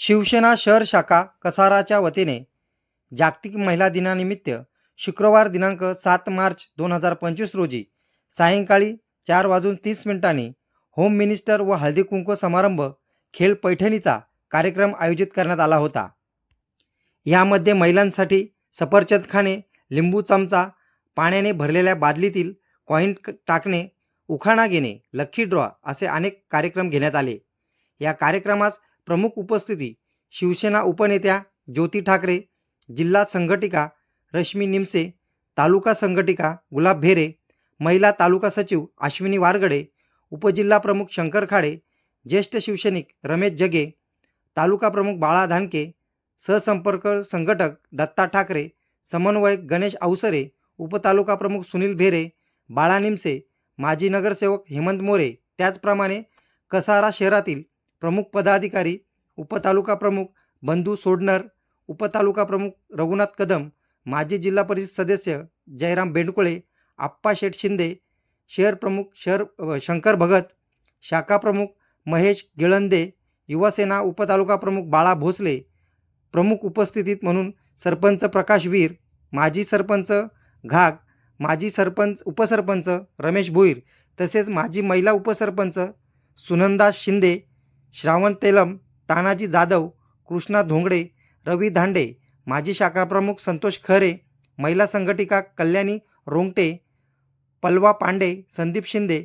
शिवसेना शहर शाखा कसाराच्या वतीने जागतिक महिला दिनानिमित्त शुक्रवार दिनांक सात मार्च दोन हजार पंचवीस रोजी सायंकाळी चार वाजून तीस मिनिटांनी होम मिनिस्टर व हळदी कुंकू समारंभ खेळ पैठणीचा कार्यक्रम आयोजित करण्यात आला होता. यामध्ये महिलांसाठी सफरचंद खाणे लिंबू चमचा पाण्याने भरलेल्या बादलीतील कॉईन टाकणे उखाणा घेणे लक्की ड्रॉ असे अनेक कार्यक्रम घेण्यात आले. या कार्यक्रमास प्रमुख उपस्थिती शिवसेना उपनेत्या ज्योती ठाकरे जिल्हा संघटिका रश्मी निमसे तालुका संघटिका गुलाब भेरे महिला तालुका सचिव अश्विनी वारगडे उपजिल्हा प्रमुख शंकर खाडे ज्येष्ठ शिवसैनिक रमेश जगे तालुका प्रमुख बाळा धानके सहसंपर्क संघटक दत्ता ठाकरे समन्वयक गणेश अवसरे उपतालुका प्रमुख सुनील भेरे बाळा निमसे माजी नगरसेवक हेमंत मोरे त्याचप्रमाणे कसारा शहरातील प्रमुख पदाधिकारी उपतालुका प्रमुख बंधू सोडणर उपतालुका प्रमुख रघुनाथ कदम माजी जिल्हा परिषद सदस्य जयराम बेंडकुळे आप्पा शेठ शिंदे शहर प्रमुख शहर शंकर भगत शाखा प्रमुख महेश गिळंदे युवासेना उपतालुका प्रमुख बाळा भोसले प्रमुख उपस्थितीत म्हणून सरपंच प्रकाश वीर माजी सरपंच घाग माजी सरपंच उपसरपंच रमेश भोईर तसेच माजी महिला उपसरपंच सुनंदा शिंदे श्रावण तेलम तानाजी जाधव कृष्णा धोंगडे रवी धांडे माजी शाखा प्रमुख संतोष खरे महिला संघटिका कल्याणी रोंगटे पल्वा पांडे संदीप शिंदे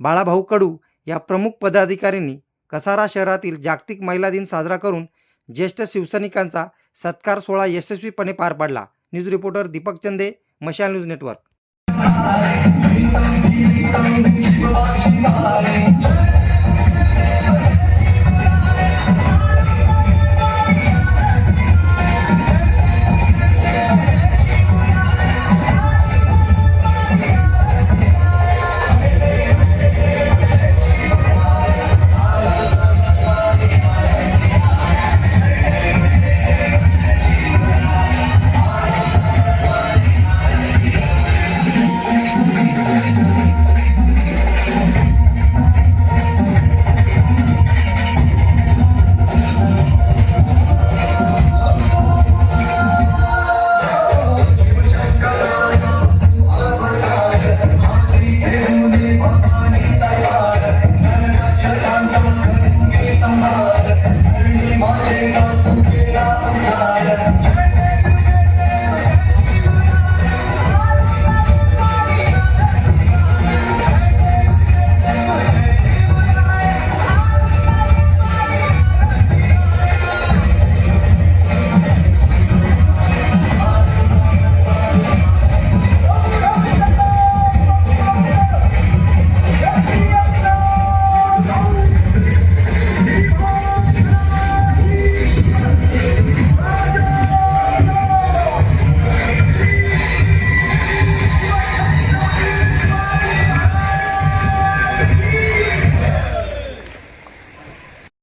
बाळाभाऊ कडू या प्रमुख पदाधिकाऱ्यांनी कसारा शहरातील जागतिक महिला दिन साजरा करून ज्येष्ठ शिवसैनिकांचा सत्कार सोहळा यशस्वीपणे पार पाडला. न्यूज रिपोर्टर दीपक चंदे मशाल न्यूज नेटवर्क.